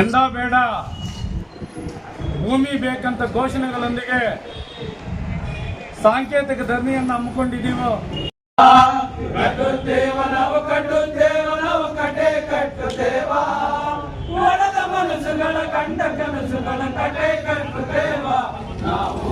ಎಂದ ಬೇಡ. ಭೂಮಿ ಬೇಕಂತ ಘೋಷಣೆಗಳೊಂದಿಗೆ ಸಾಂಕೇತಿಕ ಧರಣಿಯನ್ನು ಹಮ್ಮಿಕೊಂಡಿದ್ದೀವೋ? ಮನಸ್ಸುಗಳ ಕಂಡ ಕನಸುಗಳ ಕಟ್ಟೆ ಕಟ್ಟುತ್ತೇವ. ನಾವು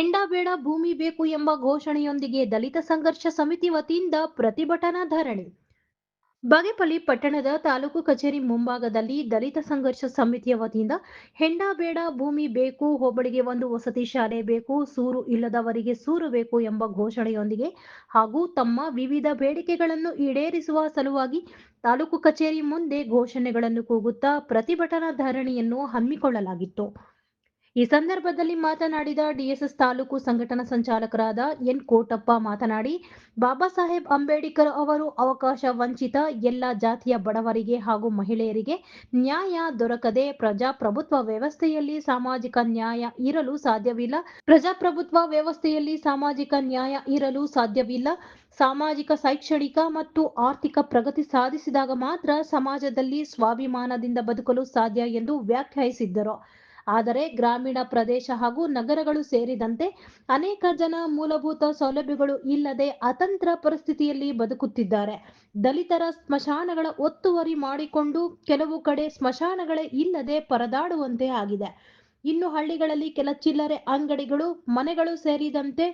ಹೆಂಡಬೇಡ ಭೂಮಿ ಬೇಕು ಎಂಬ ಘೋಷಣೆಯೊಂದಿಗೆ ದಲಿತ ಸಂಘರ್ಷ ಸಮಿತಿ ವತಿಯಿಂದ ಪ್ರತಿಭಟನಾ ಧರಣಿ. ಬಾಗೇಪಲ್ಲಿ ಪಟ್ಟಣದ ತಾಲೂಕು ಕಚೇರಿ ಮುಂಭಾಗದಲ್ಲಿ ದಲಿತ ಸಂಘರ್ಷ ಸಮಿತಿಯ ವತಿಯಿಂದ ಹೆಂಡಬೇಡ ಭೂಮಿ ಬೇಕು, ಹೋಬಳಿಗೆ ಒಂದು ವಸತಿ ಶಾಲೆ ಬೇಕು, ಸೂರು ಇಲ್ಲದವರಿಗೆ ಸೂರು ಬೇಕು ಎಂಬ ಘೋಷಣೆಯೊಂದಿಗೆ ಹಾಗೂ ತಮ್ಮ ವಿವಿಧ ಬೇಡಿಕೆಗಳನ್ನು ಈಡೇರಿಸುವ ಸಲುವಾಗಿ ತಾಲೂಕು ಕಚೇರಿ ಮುಂದೆ ಘೋಷಣೆಗಳನ್ನು ಕೂಗುತ್ತಾ ಪ್ರತಿಭಟನಾ ಧರಣಿಯನ್ನು ಹಮ್ಮಿಕೊಳ್ಳಲಾಗಿತ್ತು. ಈ ಸಂದರ್ಭದಲ್ಲಿ ಮಾತನಾಡಿದ ಡಿಎಸ್ಎಸ್ ತಾಲೂಕು ಸಂಘಟನಾ ಸಂಚಾಲಕರಾದ ಎನ್ ಕೋಟಪ್ಪ ಮಾತನಾಡಿ, ಬಾಬಾ ಸಾಹೇಬ್ ಅಂಬೇಡ್ಕರ್ ಅವರು ಅವಕಾಶ ವಂಚಿತ, ಎಲ್ಲ ಜಾತಿಯ ಬಡವರಿಗೆ ಹಾಗೂ ಮಹಿಳೆಯರಿಗೆ ನ್ಯಾಯ ದೊರಕದೆ ಪ್ರಜಾಪ್ರಭುತ್ವ ವ್ಯವಸ್ಥೆಯಲ್ಲಿ ಸಾಮಾಜಿಕ ನ್ಯಾಯ ಇರಲು ಸಾಧ್ಯವಿಲ್ಲ. ಪ್ರಜಾಪ್ರಭುತ್ವ ವ್ಯವಸ್ಥೆಯಲ್ಲಿ ಸಾಮಾಜಿಕ ನ್ಯಾಯ ಇರಲು ಸಾಧ್ಯವಿಲ್ಲ. ಸಾಮಾಜಿಕ, ಶೈಕ್ಷಣಿಕ ಮತ್ತು ಆರ್ಥಿಕ ಪ್ರಗತಿ ಸಾಧಿಸಿದಾಗ ಮಾತ್ರ ಸಮಾಜದಲ್ಲಿ ಸ್ವಾಭಿಮಾನದಿಂದ ಬದುಕಲು ಸಾಧ್ಯ ಎಂದು ವ್ಯಾಖ್ಯಾನಿಸಿದ್ದರು. ಆದರೆ ಗ್ರಾಮೀಣ ಪ್ರದೇಶ ಹಾಗೂ ನಗರಗಳು ಸೇರಿದಂತೆ ಅನೇಕ ಜನ ಮೂಲಭೂತ ಸೌಲಭ್ಯಗಳು ಇಲ್ಲದೆ ಅತಂತ್ರ ಪರಿಸ್ಥಿತಿಯಲ್ಲಿ ಬದುಕುತ್ತಿದ್ದಾರೆ. ದಲಿತರ ಸ್ಮಶಾನಗಳ ಒತ್ತುವರಿ ಮಾಡಿಕೊಂಡು ಕೆಲವು ಕಡೆ ಸ್ಮಶಾನಗಳೇ ಇಲ್ಲದೆ ಪರದಾಡುವಂತೆ ಆಗಿದೆ. ಇನ್ನು ಹಳ್ಳಿಗಳಲ್ಲಿ ಕೆಲ ಚಿಲ್ಲರೆ ಅಂಗಡಿಗಳು, ಮನೆಗಳು ಸೇರಿದಂತೆ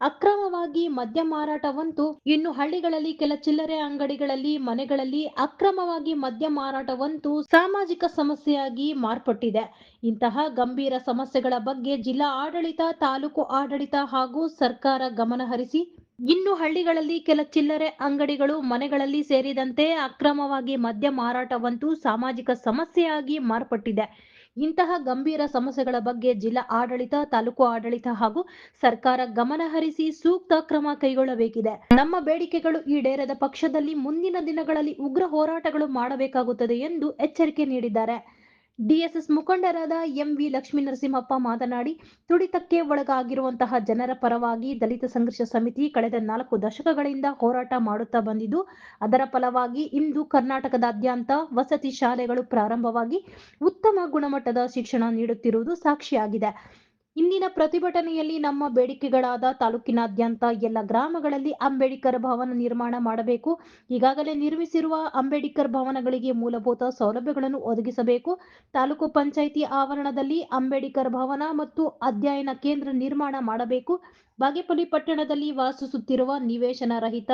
ಅಕ್ರಮವಾಗಿ ಮದ್ಯ ಮಾರಾಟವಂತೂ ಇನ್ನು ಹಳ್ಳಿಗಳಲ್ಲಿ ಕೆಲ ಚಿಲ್ಲರೆ ಅಂಗಡಿಗಳಲ್ಲಿ, ಮನೆಗಳಲ್ಲಿ ಅಕ್ರಮವಾಗಿ ಮದ್ಯ ಮಾರಾಟವಂತೂ ಸಾಮಾಜಿಕ ಸಮಸ್ಯೆಯಾಗಿ ಮಾರ್ಪಟ್ಟಿದೆ. ಇಂತಹ ಗಂಭೀರ ಸಮಸ್ಯೆಗಳ ಬಗ್ಗೆ ಜಿಲ್ಲಾ ಆಡಳಿತ, ತಾಲೂಕು ಆಡಳಿತ ಹಾಗೂ ಸರ್ಕಾರ ಗಮನಹರಿಸಿ ಇನ್ನು ಹಳ್ಳಿಗಳಲ್ಲಿ ಕೆಲ ಚಿಲ್ಲರೆ ಅಂಗಡಿಗಳು, ಮನೆಗಳಲ್ಲಿ ಸೇರಿದಂತೆ ಅಕ್ರಮವಾಗಿ ಮದ್ಯ ಮಾರಾಟವಂತೂ ಸಾಮಾಜಿಕ ಸಮಸ್ಯೆಯಾಗಿ ಮಾರ್ಪಟ್ಟಿದೆ. ಇಂತಹ ಗಂಭೀರ ಸಮಸ್ಯೆಗಳ ಬಗ್ಗೆ ಜಿಲ್ಲಾ ಆಡಳಿತ, ತಾಲೂಕು ಆಡಳಿತ ಹಾಗೂ ಸರ್ಕಾರ ಗಮನಹರಿಸಿ ಸೂಕ್ತ ಕ್ರಮ ಕೈಗೊಳ್ಳಬೇಕಿದೆ. ನಮ್ಮ ಬೇಡಿಕೆಗಳು ಈಡೇರದ ಪಕ್ಷದಲ್ಲಿ ಮುಂದಿನ ದಿನಗಳಲ್ಲಿ ಉಗ್ರ ಹೋರಾಟಗಳು ಮಾಡಬೇಕಾಗುತ್ತದೆ ಎಂದು ಎಚ್ಚರಿಕೆ ನೀಡಿದ್ದಾರೆ. ಡಿಎಸ್ಎಸ್ ಮುಖಂಡರಾದ ಎಂವಿ ಲಕ್ಷ್ಮೀ ನರಸಿಂಹಪ್ಪ ಮಾತನಾಡಿ, ತುಡಿತಕ್ಕೆ ಒಳಗಾಗಿರುವಂತಹ ಜನರ ಪರವಾಗಿ ದಲಿತ ಸಂಘರ್ಷ ಸಮಿತಿ ಕಳೆದ ನಾಲ್ಕು ದಶಕಗಳಿಂದ ಹೋರಾಟ ಮಾಡುತ್ತಾ ಬಂದಿದ್ದು, ಅದರ ಫಲವಾಗಿ ಇಂದು ಕರ್ನಾಟಕದಾದ್ಯಂತ ವಸತಿ ಶಾಲೆಗಳು ಪ್ರಾರಂಭವಾಗಿ ಉತ್ತಮ ಗುಣಮಟ್ಟದ ಶಿಕ್ಷಣ ನೀಡುತ್ತಿರುವುದು ಸಾಕ್ಷಿಯಾಗಿದೆ. ಇಂದಿನ ಪ್ರತಿಭಟನೆಯಲ್ಲಿ ನಮ್ಮ ಬೇಡಿಕೆಗಳಾದ ತಾಲೂಕಿನಾದ್ಯಂತ ಎಲ್ಲ ಗ್ರಾಮಗಳಲ್ಲಿ ಅಂಬೇಡ್ಕರ್ ಭವನ ನಿರ್ಮಾಣ ಮಾಡಬೇಕು. ಈಗಾಗಲೇ ನಿರ್ಮಿಸಿರುವ ಅಂಬೇಡ್ಕರ್ ಭವನಗಳಿಗೆ ಮೂಲಭೂತ ಸೌಲಭ್ಯಗಳನ್ನು ಒದಗಿಸಬೇಕು. ತಾಲೂಕು ಪಂಚಾಯಿತಿ ಆವರಣದಲ್ಲಿ ಅಂಬೇಡ್ಕರ್ ಭವನ ಮತ್ತು ಅಧ್ಯಯನ ಕೇಂದ್ರ ನಿರ್ಮಾಣ ಮಾಡಬೇಕು. ಬಾಗೇಪಲ್ಲಿ ಪಟ್ಟಣದಲ್ಲಿ ವಾಸಿಸುತ್ತಿರುವ ನಿವೇಶನ ರಹಿತ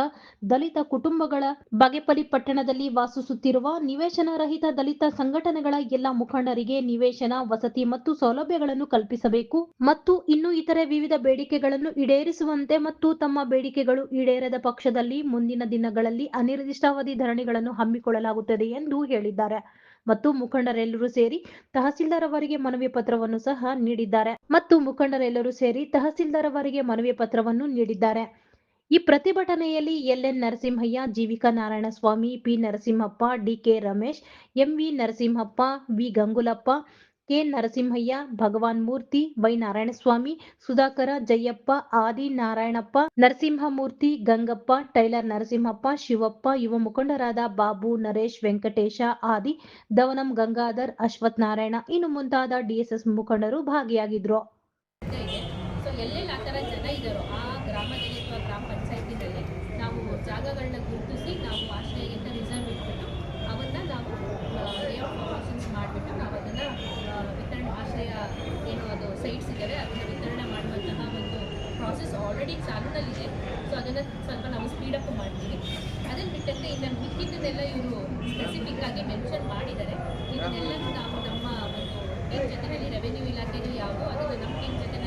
ದಲಿತ ಕುಟುಂಬಗಳ ಬಾಗೇಪಲ್ಲಿ ಪಟ್ಟಣದಲ್ಲಿ ವಾಸಿಸುತ್ತಿರುವ ನಿವೇಶನ ರಹಿತ ದಲಿತ ಸಂಘಟನೆಗಳ ಎಲ್ಲ ಮುಖಂಡರಿಗೆ ನಿವೇಶನ, ವಸತಿ ಮತ್ತು ಸೌಲಭ್ಯಗಳನ್ನು ಕಲ್ಪಿಸಬೇಕು. ಮತ್ತು ಇನ್ನು ಇತರೆ ವಿವಿಧ ಬೇಡಿಕೆಗಳನ್ನು ಈಡೇರಿಸುವಂತೆ ಮತ್ತು ತಮ್ಮ ಬೇಡಿಕೆಗಳು ಈಡೇರದ ಪಕ್ಷದಲ್ಲಿ ಮುಂದಿನ ದಿನಗಳಲ್ಲಿ ಅನಿರ್ದಿಷ್ಟಾವಧಿ ಧರಣಿಗಳನ್ನು ಹಮ್ಮಿಕೊಳ್ಳಲಾಗುತ್ತದೆ ಎಂದು ಹೇಳಿದ್ದಾರೆ. ಮತ್ತು ಮುಖಂಡರೆಲ್ಲರೂ ಸೇರಿ ತಹಸೀಲ್ದಾರ್ ಅವರಿಗೆ ಮನವಿ ಪತ್ರವನ್ನು ಸಹ ನೀಡಿದ್ದಾರೆ. ಮತ್ತು ಮುಖಂಡರೆಲ್ಲರೂ ಸೇರಿ ತಹಸೀಲ್ದಾರ್ ಅವರಿಗೆ ಮನವಿ ಪತ್ರವನ್ನು ನೀಡಿದ್ದಾರೆ. ಈ ಪ್ರತಿಭಟನೆಯಲ್ಲಿ LN Narasimhaiah, Jeevika Narayanaswamy, P Narasimhappa DK Ramesh MV Narasimhappa, V Gangulappa K Narasimhaiah, Bhagwan Murthy, Y Narayanaswamy, Sudhakara, Jayappa, Adi Narayanappa, Narasimhamurthy, Gangappa, tailor Narasimhappa, Shivappa, ಯುವ ಮುಖಂಡರಾದ ಬಾಬು, ನರೇಶ್, ವೆಂಕಟೇಶ ಆದಿ, ದವನಂ ಗಂಗಾಧರ್, ಅಶ್ವಥ್ ನಾರಾಯಣ, ಇನ್ನು ಮುಂತಾದ ಡಿಎಸ್ಎಸ್ ಮುಖಂಡರು ಭಾಗಿಯಾಗಿದ್ರು. ಜಾಗಗಳನ್ನ ಆಲ್ರೆಡಿ ಚಾಲೂನಲ್ಲಿದೆ ಸೊ ಅದನ್ನು ಸ್ವಲ್ಪ ನಾವು ಸ್ಪೀಡಪ್ ಮಾಡ್ತೀವಿ. ಅದನ್ನು ಬಿಟ್ಟಂತೆ ಇನ್ನು ಮಿಕ್ಕಿದ್ದನ್ನೆಲ್ಲ ಇವರು ಸ್ಪೆಸಿಫಿಕ್ ಆಗಿ ಮೆನ್ಷನ್ ಮಾಡಿದ್ದಾರೆ. ಇದನ್ನೆಲ್ಲ ನಾವು ನಮ್ಮ ಒಂದು ಜೊತೆಯಲ್ಲಿ ರೆವೆನ್ಯೂ ಇಲಾಖೆಯೂ ಯಾವುದು, ಅದನ್ನು ನಮ್ಮ ಟೀಮ್ ನಾವು